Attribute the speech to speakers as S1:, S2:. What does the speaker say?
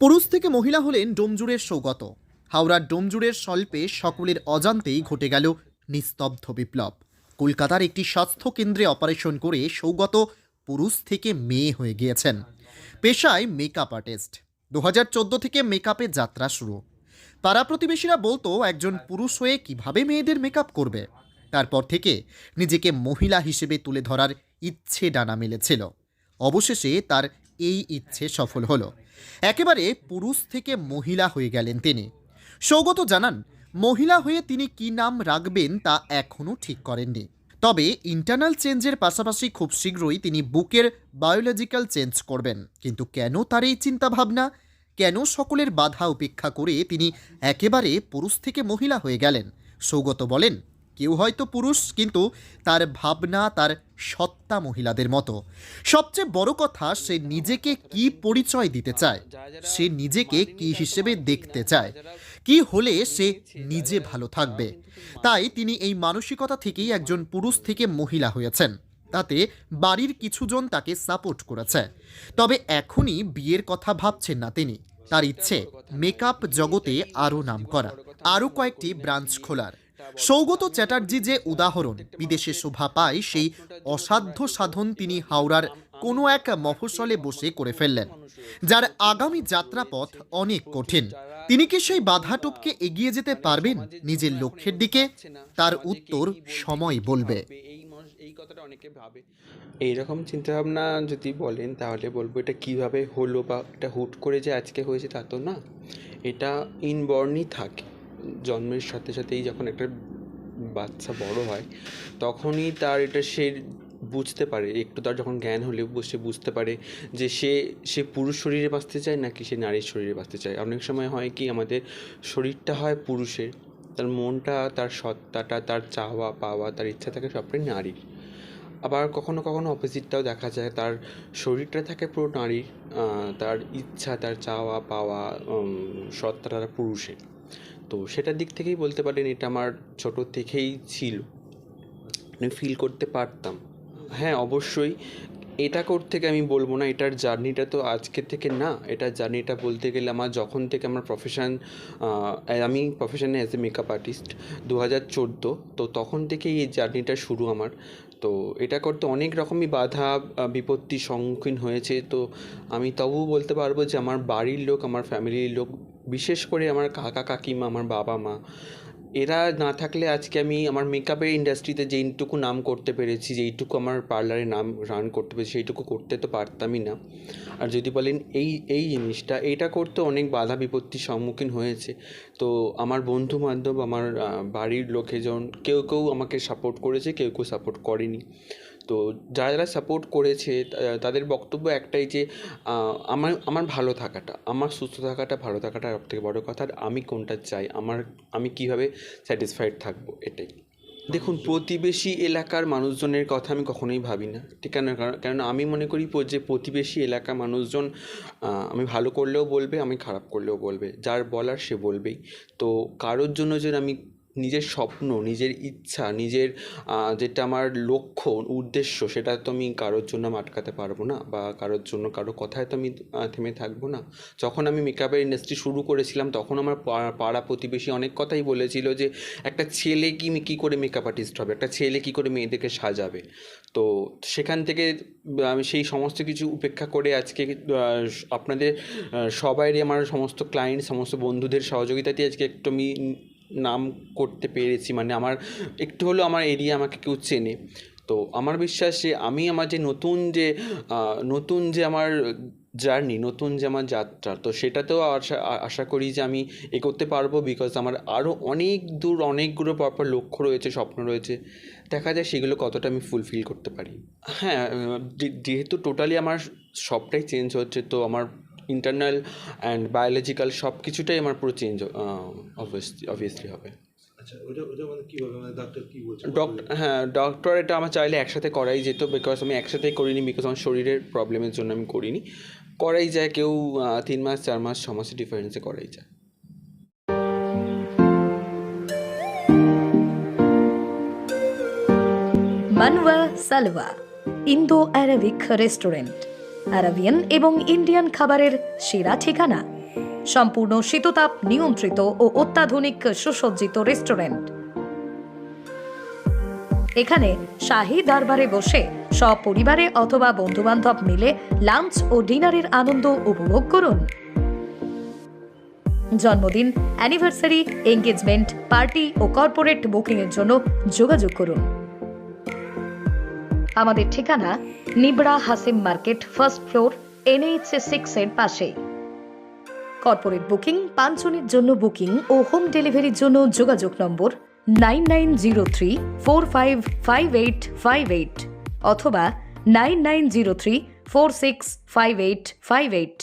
S1: পুরুষ থেকে মহিলা হলেন ডোমজুড়ের সৌগত। হাওড়ার ডোমজুড়ের স্বল্পে সকলের অজান্তেই ঘটে গেল নিস্তব্ধ বিপ্লব। কলকাতার একটি স্বাস্থ্য কেন্দ্রে অপারেশন করে সৌগত পুরুষ থেকে মেয়ে হয়ে গিয়েছেন। পেশায় মেকআপ আর্টিস্ট দু হাজার চোদ্দ থেকে মেকআপে যাত্রা শুরু। পাড়া প্রতিবেশীরা বলতো, একজন পুরুষ হয়ে কীভাবে মেয়েদের মেকআপ করবে? তারপর থেকে নিজেকে মহিলা হিসেবে তুলে ধরার ইচ্ছে ডানা মেলেছিল। অবশেষে তার এই ইচ্ছে সফল হলো। একেবারে পুরুষ থেকে মহিলা হয়ে গেলেন তিনি। সৌগত জানান, মহিলা হয়ে তিনি কি নাম রাখবেন তা এখনও ঠিক করেননি। তবে ইন্টারনাল চেঞ্জের পাশাপাশি খুব শীঘ্রই তিনি বুকের বায়োলজিক্যাল চেঞ্জ করবেন। কিন্তু কেন তার এই চিন্তাভাবনা? কেন সকলের বাধা উপেক্ষা করে তিনি একেবারে পুরুষ থেকে মহিলা হয়ে গেলেন? সৌগত বলেন কেউ হয়তো পুরুষ, কিন্তু তার ভাবনা, তার সত্তা মহিলাদের মতো। সবচেয়ে বড় কথা, সে নিজেকে কি পরিচয় দিতে চায়? সে নিজেকে কি হিসেবে দেখতে চায়? কি হলে সে নিজে ভালো থাকবে? তাই তিনি এই মানসিকতা থেকেই একজন পুরুষ থেকে মহিলা হয়েছেন। তাতে বাড়ির কিছুজন তাকে সাপোর্ট করেছে। তবে এখনই বিয়ের কথা ভাবছেন না তিনি। তার ইচ্ছে, মেকআপ জগতে আরও নাম করা আরও কয়েকটি ব্রাঞ্চ খোলার। সৌগত চ্যাটার্জি যে উদাহরণ বিদেশে শোভা পায়, সেই অসাধ্য সাধন তিনি হাওড়ার কোনো এক মফস্বলে বসে করে ফেললেন, যার আগামী যাত্রাপথ অনেক কঠিন। তিনি কি সেই বাধা টপকে এগিয়ে যেতে পারবেন নিজের লক্ষ্যের দিকে? তার উত্তর সময় বলবে।
S2: এই মানুষ এই কথাটা অনেকে ভাবে এইরকম চিন্তাভাবনা যদি বলেন, তাহলে বলব এটা কীভাবে হলো বা এটা হুট করে যে আজকে হয়েছে তা তো না। এটা ইনবর্নই থাকে। জন্মের সাথে সাথেই যখন একটা বাচ্চা বড় হয়, তখনই তার এটা সে বুঝতে পারে। একটু তার যখন জ্ঞান হলে সে বুঝতে পারে যে সে সে পুরুষ শরীরে বাঁচতে চায় নাকি সে নারীর শরীরে বাঁচতে চায়। অনেক সময় হয় কি, আমাদের শরীরটা হয় পুরুষের, তার মনটা, তার সত্তাটা, তার চাওয়া, পাওয়া, তার ইচ্ছা থাকে সবটাই নারীর। আবার কখনো কখনো অপোজিটটাও দেখা যায়, তার শরীরটা থাকে পুরো নারীর তার ইচ্ছা, তার চাওয়া, পাওয়া সত্তাটা পুরুষের। তো সেটার দিক থেকেই বলতে পারেন এটা আমার ছোট থেকেই ছিল। আমি ফিল করতে পারতাম। হ্যাঁ অবশ্যই। এটা করতে থেকে আমি বলব না এটার জার্নিটা তো আজকে থেকে না। এটার জার্নিটা বলতে গেলে আমার যখন থেকে আমার প্রফেশন আমি প্রফেশনে অ্যাজ এ মেকআপ আর্টিস্ট দু হাজার চোদ্দ তো তখন থেকেই এই জার্নিটা শুরু আমার। তো এটা করতে অনেক রকমই বাধা আহ, বিপত্তির সম্মুখীন হয়েছে। তো আমি তবুও বলতে পারব যে আমার বাড়ির লোক আমার ফ্যামিলির লোক বিশেষ করে আমার কাকা, কাকিমা, আমার বাবা মা, এরা না থাকলে আজকে আমি আমার মেকআপের ইন্ডাস্ট্রিতে যেইটুকু নাম করতে পেরেছি, যেইটুকু আমার পার্লারে নাম রান করতে পেরেছি, সেইটুকু করতে তো পারতামই না। আর যদি বলেন এই এই জিনিসটা, এটা করতে অনেক বাধা বিপত্তির সম্মুখীন হয়েছে। তো আমার বন্ধু বান্ধব আমার বাড়ির লোকেজন, কেউ কেউ আমাকে সাপোর্ট করেছে, কেউ কেউ সাপোর্ট করেনি। তো যারা যারা সাপোর্ট করেছে তাদের বক্তব্য একটাই যে আমার আমার ভালো থাকাটা আমার সুস্থ থাকাটা ভালো থাকাটা সব থেকে বড় কথা। আর আমি কোনটা চাই আমার আমি কীভাবে স্যাটিসফাইড থাকব এটাই। দেখুন প্রতিবেশী এলাকার মানুষজনের কথা আমি কখনোই ভাবি না। ঠিক কেন? কারণ আমি মনে করি যে প্রতিবেশী এলাকার মানুষজন আমি ভালো করলেও বলবে আমি খারাপ করলেও বলবে। যার বলার সে বলবেই। তো কারোর জন্য যে আমি নিজের স্বপ্ন নিজের ইচ্ছা নিজের যেটা আমার লক্ষ্য উদ্দেশ্য সেটা তো আমি কারোর জন্য আমি আটকাতে পারব না বা কারোর জন্য কারও কথায় তো আমি থেমে থাকব না। যখন আমি মেকআপের ইন্ডাস্ট্রি শুরু করেছিলাম তখন আমার পাড়া প্রতিবেশী অনেক কথাই বলেছিল যে একটা ছেলে কি কী করে মেকআপ আর্টিস্ট হবে? একটা ছেলে কী করে মেয়েদেরকে সাজাবে? তো সেখান থেকে আমি সেই সমস্ত কিছু উপেক্ষা করে আজকে আপনাদের আহ, সবাইরই আমার সমস্ত ক্লায়েন্ট সমস্ত বন্ধুদের সহযোগিতাতে আজকে একটু আমি নাম করতে পেরেছি মানে আমার একটু হলেও আমার এরিয়া আমাকে কেউ চেনে। তো আমার বিশ্বাস যে আমি আমার যে নতুন যে নতুন যে আমার জার্নি, নতুন যে আমার যাত্রা, তো সেটাতেও আশা আশা করি যে আমি এগোতে পারব বিকজ আমার আরও অনেক দূর, অনেকগুলো পরপর লক্ষ্য রয়েছে, স্বপ্ন রয়েছে। দেখা যায় সেগুলো কতটা আমি ফুলফিল করতে পারি। হ্যাঁ যেহেতু টোটালি আমার সবটাই চেঞ্জ হচ্ছে, তো আমার ইন্টারনাল অ্যান্ড বায়োলজিক্যাল সব কিছুটাই আমার পুরো চেঞ্জ অবভিয়াসলি অবভিয়াসলি হবে।
S3: আচ্ছা ওটা ওটা মানে কীভাবে মানে ডাক্তার কি বলছে?
S2: ডক্টর হ্যাঁ ডক্টর এটা আমার চাইলে একসাথে করাই যেত বিকজ আমি একসাথেই করিনি বিকজ আমার শরীরের প্রবলেমের জন্য আমি করিনি। করাই যায় কেউ তিন মাস চার মাস ছ মাসের ডিফারেন্সে করাই যায়।
S4: Manwa Salwa Indo Arabic restaurant Arabian এবং ইন্ডিয়ান খাবারের সেরা ঠিকানা। সম্পূর্ণ শীততাপ নিয়ন্ত্রিত ও অত্যাধুনিক সুসজ্জিত রেস্টুরেন্ট। এখানে শাহী দরবারে বসে সপরিবারে অথবা বন্ধুবান্ধব মিলে লাঞ্চ ও ডিনারের আনন্দ উপভোগ করুন। জন্মদিন, অ্যানিভার্সারি, এঙ্গেজমেন্ট, পার্টি ও কর্পোরেট বুকিংয়ের জন্য যোগাযোগ করুন। আমাদের ঠিকানা Nibra Hasim market first floor NH six এর পাশে। কর্পোরেট বুকিং পাঁচজনের জন্য বুকিং ও হোম ডেলিভারির জন্য যোগাযোগ number nine nine zero three four five five eight five eight অথবা nine nine zero three four six five eight five eight.